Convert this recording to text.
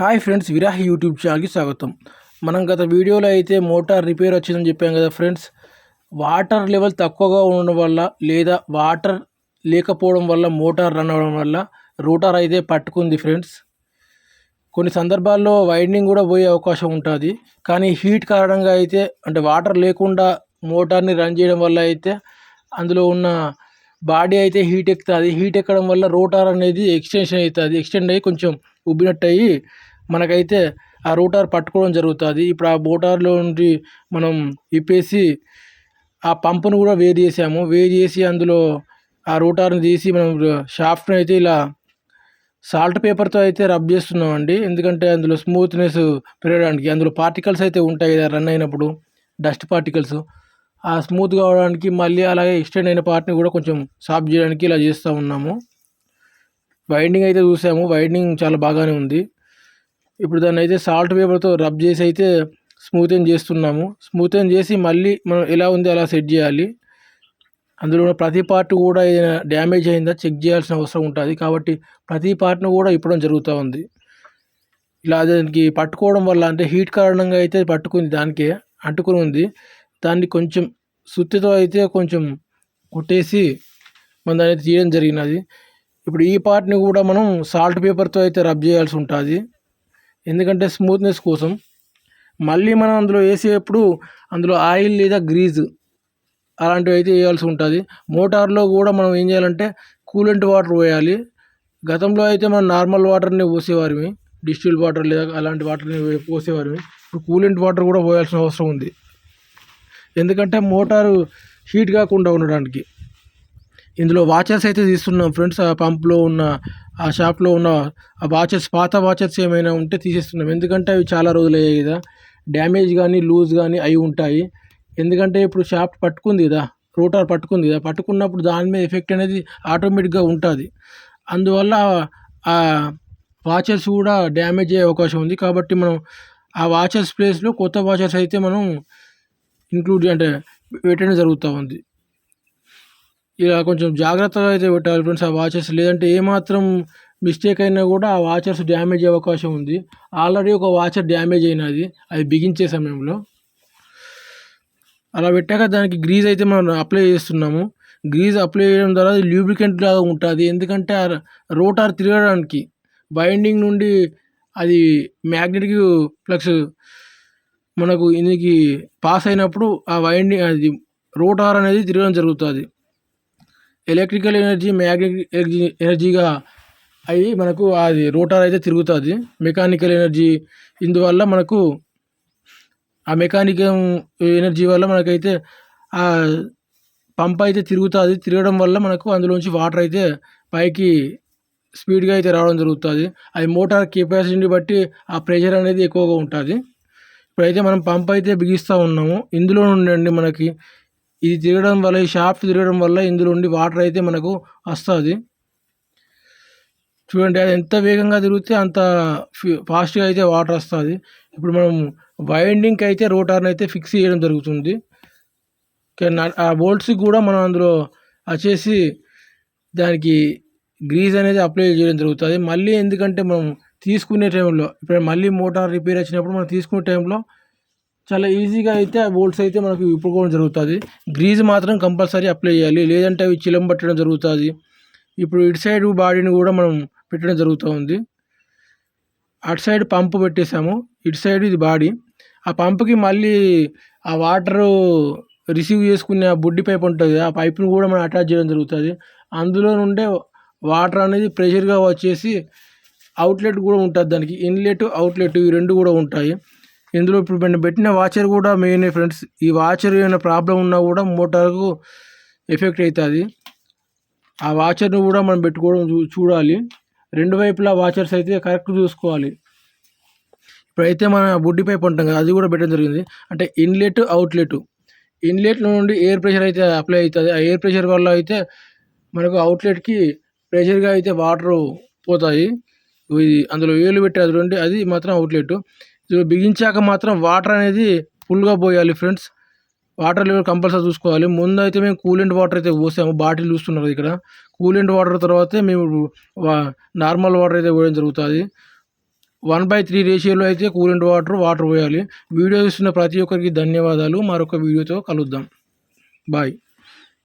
Hi friends విరాహి YouTube ఛానల్కి స్వాగతం. మనం గత వీడియోలో అయితే మోటార్ రిపేర్ వచ్చిందని చెప్పాం కదా ఫ్రెండ్స్. వాటర్ లెవెల్ తక్కువగా ఉండడం వల్ల లేదా వాటర్ లేకపోవడం వల్ల మోటార్ రన్ అవ్వడం వల్ల రోటార్ అయితే పట్టుకుంది ఫ్రెండ్స్. కొన్ని సందర్భాల్లో వైండింగ్ కూడా పోయే అవకాశం ఉంటుంది. కానీ హీట్ కారణంగా అయితే అంటే వాటర్ లేకుండా మోటార్ని రన్ చేయడం వల్ల అయితే అందులో ఉన్న బాడీ అయితే హీట్ ఎక్కుతుంది. హీట్ ఎక్కడం వల్ల రోటార్ అనేది ఎక్స్టెన్షన్ అవుతుంది. ఎక్స్టెండ్ అయ్యి కొంచెం ఉబ్బినట్టు అయ్యి మనకైతే ఆ రోటార్ పట్టుకోవడం జరుగుతుంది. ఇప్పుడు ఆ మోటార్లో నుండి మనం ఇప్పేసి ఆ పంపును కూడా వేరు చేసాము. వేరు చేసి అందులో ఆ రోటార్ని తీసి మనం షాఫ్ట్ని అయితే ఇలా సాల్ట్ పేపర్తో అయితే రబ్ చేస్తున్నామండి. ఎందుకంటే అందులో స్మూత్నెస్ పెరగడానికి అందులో పార్టికల్స్ అయితే ఉంటాయి కదా రన్ అయినప్పుడు డస్ట్ పార్టికల్స్. ఆ స్మూత్ కావడానికి మళ్ళీ అలాగే ఎక్స్టెండ్ అయిన పార్ట్ని కూడా కొంచెం సాఫ్ట్ చేయడానికి ఇలా చేస్తూ ఉన్నాము. వైండింగ్ అయితే చూసాము. వైండింగ్ చాలా బాగానే ఉంది. ఇప్పుడు దాన్ని అయితే సాల్ట్ పేపర్తో రబ్ చేసి అయితే స్మూతెన్ చేస్తున్నాము. స్మూతెన్ చేసి మళ్ళీ మనం ఎలా ఉంది అలా సెట్ చేయాలి. అందులో ఉన్న ప్రతి పార్ట్ కూడా ఏదైనా డ్యామేజ్ అయిందా చెక్ చేయాల్సిన అవసరం ఉంటుంది. కాబట్టి ప్రతి పార్ట్ను కూడా ఇప్పడం జరుగుతూ ఉంది. ఇలా దానికి పట్టుకోవడం వల్ల అంటే హీట్ కారణంగా అయితే పట్టుకుంది దానికే అంటుకుని ఉంది. దాన్ని కొంచెం సుత్తితో అయితే కొంచెం కొట్టేసి మనం దాన్ని అయితే తీయడం జరిగినది. ఇప్పుడు ఈ పార్ట్ని కూడా మనం సాల్ట్ పేపర్తో అయితే రబ్ చేయాల్సి ఉంటుంది. ఎందుకంటే స్మూత్నెస్ కోసం. మళ్ళీ మనం అందులో వేసేటప్పుడు అందులో ఆయిల్ లేదా గ్రీజ్ అలాంటివి అయితే వేయాల్సి ఉంటుంది. మోటార్లో కూడా మనం ఏం చేయాలంటే కూలెంట్ వాటర్ పోయాలి. గతంలో అయితే మనం నార్మల్ వాటర్ని పోసేవారిమి డిస్టిల్ వాటర్ లేదా అలాంటి వాటర్ని పోసేవారిమి ఇప్పుడు కూలెంట్ వాటర్ కూడా పోయాల్సిన అవసరం ఉంది. ఎందుకంటే మోటారు హీట్ కాకుండా ఉండడానికి. ఇందులో వాచెస్ అయితే తీస్తున్నాం ఫ్రెండ్స్. ఆ పంప్లో ఉన్న ఆ షాప్లో ఉన్న ఆ వాచెస్ పాత వాచెస్ ఏమైనా ఉంటే తీసేస్తున్నాం. ఎందుకంటే అవి చాలా రోజులు అయ్యాయి కదా. డ్యామేజ్ కానీ లూజ్ కానీ అయి ఉంటాయి. ఎందుకంటే ఇప్పుడు షాప్ పట్టుకుంది కదా రోటార్ పట్టుకుంది కదా. పట్టుకున్నప్పుడు దాని మీద ఎఫెక్ట్ అనేది ఆటోమేటిక్గా ఉంటుంది. అందువల్ల ఆ వాచెస్ కూడా డ్యామేజ్ అయ్యే అవకాశం ఉంది. కాబట్టి మనం ఆ వాచెస్ ప్లేస్లో కొత్త వాచెస్ అయితే మనం ఇంక్లూడ్ అంటే పెట్టడం జరుగుతూ ఉంది. ఇలా కొంచెం జాగ్రత్తగా అయితే పెట్టాలి ఫ్రెండ్స్ ఆ వాచెస్ లేదంటే ఏమాత్రం మిస్టేక్ అయినా కూడా ఆ వాచర్స్ డ్యామేజ్ అయ్యే అవకాశం ఉంది. ఆల్రెడీ ఒక వాచర్ డ్యామేజ్ అయినది. అది బిగించే సమయంలో. అలా పెట్టాక దానికి గ్రీజ్ అయితే మనం అప్లై చేస్తున్నాము. గ్రీజ్ అప్లై చేయడం ద్వారా అది ల్యూబ్రికెంట్ లాగా ఉంటుంది. ఎందుకంటే ఆ రోటార్ తిరగడానికి బైండింగ్ నుండి అది మ్యాగ్నెటిక్ ఫ్లక్స్ మనకు ఇందుకి పాస్ అయినప్పుడు ఆ వైండింగ్ అది రోటార్ అనేది తిరగడం జరుగుతుంది. ఎలక్ట్రికల్ ఎనర్జీ మ్యాగ్నెటిక్ ఎనర్జీగా అయ్యి మనకు అది రోటార్ అయితే తిరుగుతుంది. మెకానికల్ ఎనర్జీ ఇందువల్ల మనకు ఆ మెకానికల్ ఎనర్జీ వల్ల మనకైతే ఆ పంప్ అయితే తిరుగుతుంది. తిరగడం వల్ల మనకు అందులోంచి వాటర్ అయితే పైకి స్పీడ్గా అయితే రావడం జరుగుతుంది. అది మోటార్ కెపాసిటీని బట్టి ఆ ప్రెషర్ అనేది ఎక్కువగా ఉంటుంది. ఇప్పుడైతే మనం పంప్ అయితే బిగిస్తూ ఉన్నాము. ఇందులో నుండి మనకి ఇది తిరగడం వల్ల ఈ షాఫ్ట్ తిరగడం వల్ల ఇందులో ఉండి వాటర్ అయితే మనకు వస్తుంది. చూడండి అది ఎంత వేగంగా తిరిగితే అంత ఫాస్ట్గా అయితే వాటర్ వస్తుంది. ఇప్పుడు మనం వైండింగ్కి అయితే రోటార్ని అయితే ఫిక్స్ చేయడం జరుగుతుంది. ఆ బోల్ట్స్కి కూడా మనం అందులో వచ్చేసి దానికి గ్రీజ్ అనేది అప్లై చేయడం జరుగుతుంది. మళ్ళీ ఎందుకంటే మనం తీసుకునే టైంలో ఇప్పుడు మళ్ళీ మోటార్ రిపేర్ వచ్చినప్పుడు మనం తీసుకునే టైంలో చాలా ఈజీగా అయితే ఆ బోల్ట్స్ అయితే మనకు విప్పుకోవడం జరుగుతుంది. గ్రీజ్ మాత్రం కంపల్సరీ అప్లై చేయాలి. లేదంటే అవి చిలం పట్టడం జరుగుతుంది. ఇప్పుడు ఇటు సైడ్ బాడీని కూడా మనం పెట్టడం జరుగుతూ ఉంది. అటు సైడ్ పంపు పెట్టేసాము ఇటు సైడ్ ఇది బాడీ. ఆ పంపుకి మళ్ళీ ఆ వాటరు రిసీవ్ చేసుకునే ఆ బుడ్డి పైప్ ఉంటుంది. ఆ పైప్ను కూడా మనం అటాచ్ చేయడం జరుగుతుంది. అందులో నుండే వాటర్ అనేది ప్రెషర్గా వచ్చేసి అవుట్లెట్ కూడా ఉంటుంది దానికి. ఇన్లెట్ అవుట్లెట్ ఈ రెండు కూడా ఉంటాయి. ఇందులో ఇప్పుడు నేను పెట్టిన వాచర్ కూడా మెయిన్ ఫ్రెండ్స్ ఈ వాచర్ ఏమైనా ప్రాబ్లం ఉన్నా కూడా మోటార్కు ఎఫెక్ట్ అవుతుంది ఆ వాచర్ను కూడా మనం పెట్టుకోవడం చూ చూడాలి. రెండు వైపులా వాచర్స్ అయితే కరెక్ట్ చూసుకోవాలి. ఇప్పుడైతే మన బుడ్డి పైప్ ఉంటాం కదా అది కూడా పెట్టడం జరిగింది. అంటే ఇన్లెట్ అవుట్లెట్ ఇన్లెట్ నుండి ఎయిర్ ప్రెషర్ అయితే అప్లై అవుతుంది. ఆ ఎయిర్ ప్రెషర్ వల్ల అయితే మనకు అవుట్లెట్కి ప్రెషర్గా అయితే వాటర్ పోతాయి. ఇది అందులో వేలు పెట్టి అది అది మాత్రం అవుట్లెట్ బిగించాక మాత్రం వాటర్ అనేది ఫుల్గా పోయాలి ఫ్రెండ్స్. వాటర్ లెవెల్ కంపల్సరీ చూసుకోవాలి. ముందు అయితే మేము కూలెంట్ వాటర్ అయితే పోసాము. బాటిల్ చూస్తున్నారు ఇక్కడ. కూలెంట్ వాటర్ తర్వాతే మేము నార్మల్ వాటర్ అయితే పోయడం జరుగుతుంది. వన్ బై త్రీ రేషియోలో అయితే కూలెంట్ వాటర్ వాటర్ పోయాలి. వీడియో చూస్తున్న ప్రతి ఒక్కరికి ధన్యవాదాలు. మరొక వీడియోతో కలుద్దాం. బాయ్.